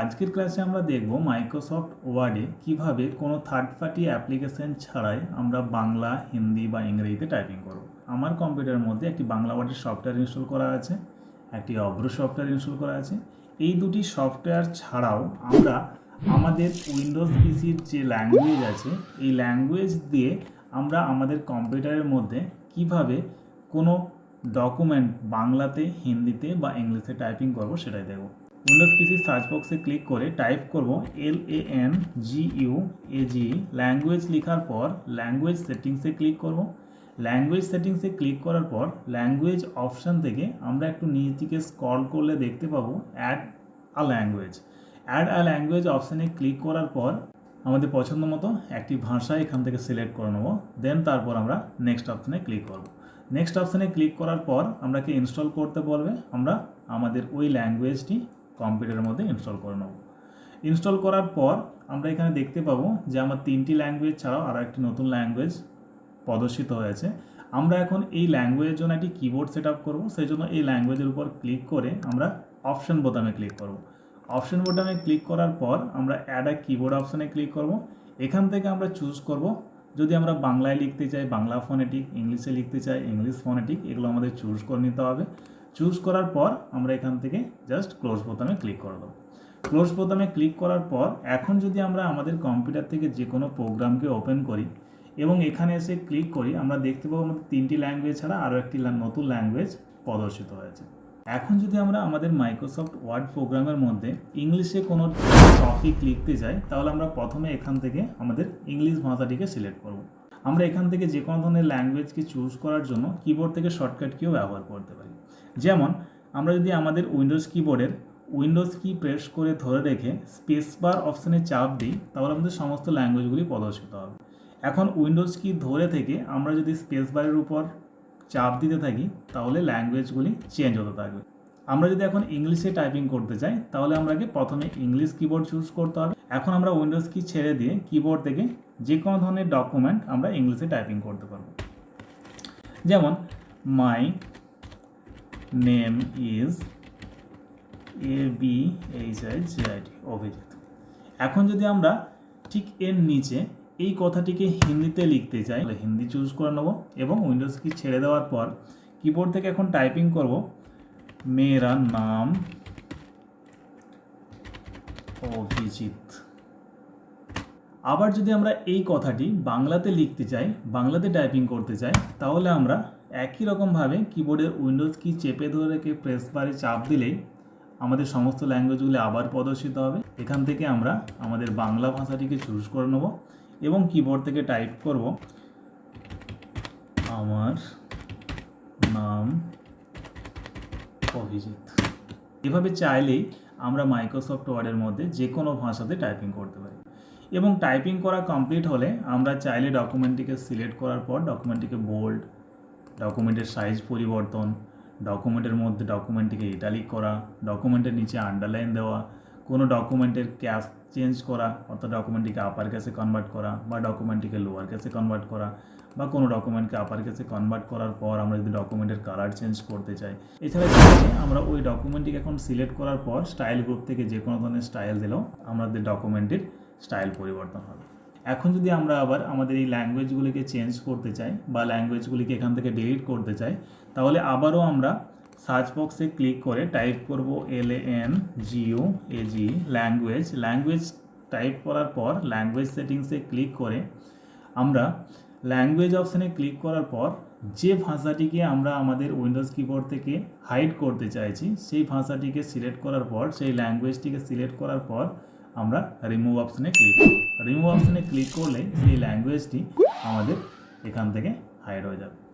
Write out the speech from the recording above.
আজকের ক্লাসে আমরা দেখব মাইক্রোসফট ওয়ার্ডে কীভাবে কোনো থার্ড পার্টি অ্যাপ্লিকেশন ছাড়াই আমরা বাংলা, হিন্দি বা ইংরেজিতে টাইপিং করব। আমার কম্পিউটারের মধ্যে একটি বাংলা ওয়ার্ডের সফটওয়্যার ইনস্টল করা আছে, একটি অব্র সফটওয়্যার ইনস্টল করা আছে। এই দুটি সফটওয়্যার ছাড়াও আমরা আমাদের উইন্ডোজ পিসির যে ল্যাঙ্গুয়েজ আছে, এই ল্যাঙ্গুয়েজ দিয়ে আমরা আমাদের কম্পিউটারের মধ্যে কীভাবে কোনো ডকুমেন্ট বাংলাতে, হিন্দিতে বা ইংলিশে টাইপিং করব সেটাই দেখব। উইন্ডোজ পিসি সার্চ বক্সে ক্লিক করে টাইপ করব L A N G U A G language লেখার পর ল্যাঙ্গুয়েজ সেটিংসে ক্লিক করব। ল্যাঙ্গুয়েজ সেটিংসে ক্লিক করার পর ল্যাঙ্গুয়েজ অপশান থেকে আমরা একটু নিচ দিকে স্ক্রল করলে দেখতে পাবো add a language add a language অপশানে ক্লিক করার পর আমাদের পছন্দ মতো একটি ভাষা এখান থেকে সিলেক্ট করে নেব। দেন তারপর আমরা নেক্সট অপশানে ক্লিক করব। নেক্সট অপশানে ক্লিক করার পর আমরাকে ইনস্টল করতে বলবে। আমরা আমাদের ওই ল্যাঙ্গুয়েজটি কম্পিউটারের মধ্যে ইনস্টল করে নেব। ইনস্টল করার পর আমরা এখানে দেখতে পাবো যে আমার তিনটি ল্যাঙ্গুয়েজ ছাড়াও আরও একটি নতুন ল্যাঙ্গুয়েজ প্রদর্শিত হয়েছে। আমরা এখন এই ল্যাঙ্গুয়েজের জন্য একটি কিবোর্ড সেট আপ করব। সেই জন্য এই ল্যাঙ্গুয়েজের উপর ক্লিক করে আমরা অপশন বোতামে ক্লিক করব। অপশন বোতামে ক্লিক করার পর আমরা অ্যাড আ কিবোর্ড অপশানে ক্লিক করব। এখান থেকে আমরা চুজ করব। যদি আমরা বাংলায় লিখতে চাই, বাংলা ফোনেটিক ইংলিশে লিখতে চাই, ইংলিশ ফোনেটিক এগুলো আমাদের চুজ করে নিতে হবে। চুজ করার পর আমরা এখান থেকে জাস্ট ক্লোজ বোতামে ক্লিক করে দেবো। ক্লোজ বোতামে ক্লিক করার পর এখন যদি আমরা আমাদের কম্পিউটার থেকে যে কোনো প্রোগ্রামকে ওপেন করি এবং এখানে এসে ক্লিক করি, আমরা দেখতে পাবো আমাদের তিনটি ল্যাঙ্গুয়েজ ছাড়া আরও একটি নতুন ল্যাঙ্গুয়েজ প্রদর্শিত হয়েছে। এখন যদি আমরা আমাদের মাইক্রোসফট ওয়ার্ড প্রোগ্রামের মধ্যে ইংলিশে কোনো টপিক লিখতে যাই, তাহলে আমরা প্রথমে এখান থেকে আমাদের ইংলিশ ভাষাটিকে সিলেক্ট করব। আমরা এখান থেকে যে কোনো ধরনের ল্যাঙ্গুয়েজকে চুজ করার জন্য কিবোর্ড থেকে শর্টকাট কিও ব্যবহার করতে পারি। যেমন, আমরা যদি আমাদের উইন্ডোজ কিবোর্ডের উইন্ডোজ কি প্রেস করে ধরে রেখে স্পেস বার অপশানে চাপ দিই, তাহলে আমাদের সমস্ত ল্যাঙ্গুয়েজগুলি প্রদর্শিত হবে। এখন উইন্ডোজ কি ধরে থেকে আমরা যদি স্পেস বারের উপর চাপ দিতে থাকি, তাহলে ল্যাঙ্গুয়েজগুলি চেঞ্জ হতে থাকবে। আমরা যদি এখন ইংলিশে টাইপিং করতে চাই, তাহলে আমরাকে প্রথমে ইংলিশ কিবোর্ড চুজ করতে হবে। এখন আমরা উইন্ডোজ কি ছেড়ে দিয়ে কিবোর্ড থেকে যে কোনো ধরনের ডকুমেন্ট আমরা ইংলিশে টাইপিং করতে পারব। যেমন my name is A B H I G I D Abhijit এখন যদি আমরা ঠিক এর নিচে এই কথাটিকে হিন্দিতে লিখতে চাই তাহলে হিন্দি চুজ করে নেব এবং উইন্ডোজ কি ছেড়ে দেওয়ার পর কিবোর্ড থেকে এখন টাইপিং করব মেরা নাম অভিজিৎ। আবার যদি আমরা এই কথাটি বাংলাতে লিখতে চাই, বাংলাতে টাইপিং করতে চাই, তাহলে আমরা একই রকমভাবে কিবোর্ডের উইন্ডোজ কি চেপে ধরে রেখে প্রেস বারে চাপ দিলেই আমাদের সমস্ত ল্যাঙ্গুয়েজগুলি আবার প্রদর্শিত হবে। এখান থেকে আমরা আমাদের বাংলা ভাষাটিকে চুজ করে নেব এবং কিবোর্ড থেকে টাইপ করব আমার নাম অভিজিৎ। এভাবে চাইলেই আমরা মাইক্রোসফট ওয়ার্ডের মধ্যে যে কোনো ভাষাতে টাইপিং করতে পারি। এবং টাইপিং করা কমপ্লিট হলে আমরা চাইলে ডকুমেন্টটিকে সিলেক্ট করার পর ডকুমেন্টটিকে বোল্ড ডকুমেন্টের সাইজ পরিবর্তন ডকুমেন্টের মধ্যে ডকুমেন্টটিকে ইটালিক করা ডকুমেন্টের নিচে আন্ডারলাইন দেওয়া, কোনো ডকুমেন্টের ক্যাশ চেঞ্জ করা, অর্থাৎ ডকুমেন্টটিকে আপার কেসে কনভার্ট করা বা ডকুমেন্টটিকে লোয়ার কেসে কনভার্ট করা বা কোনো ডকুমেন্টকে আপার কেসে কনভার্ট করার পর আমরা যদি ডকুমেন্টের কালার চেঞ্জ করতে চাই। এছাড়া আমরা ওই ডকুমেন্টটিকে এখন সিলেক্ট করার পর স্টাইল গ্রুপ থেকে যে কোনো ধরনের স্টাইল দিলেও আমাদের ডকুমেন্টের স্টাইল পরিবর্তন হবে। এখন যদি আমরা আবার আমাদের এই ল্যাঙ্গুয়েজগুলিকে চেঞ্জ করতে চাই বা ল্যাঙ্গুয়েজগুলিকে এখান থেকে ডিলিট করতে চাই, তাহলে আবারও আমরা সার্চ বক্সে ক্লিক করে টাইপ করব L N G O A G language language type করার পর ল্যাঙ্গুয়েজ সেটিংসে ক্লিক করে আমরা ল্যাঙ্গুয়েজ অপশানে ক্লিক করার পর যে ভাষাটিকে আমরা আমাদের উইন্ডোজ কিবোর্ড থেকে হাইড করতে চাইছি, সেই ভাষাটিকে সিলেক্ট করার পর, সেই ল্যাঙ্গুয়েজটিকে সিলেক্ট করার পর আমরা রিমুভ অপশানে ক্লিক করব রিমুভ অপশানে ক্লিক করলে সেই ল্যাঙ্গুয়েজটি আমাদের এখান থেকে হাইড হয়ে যাবে।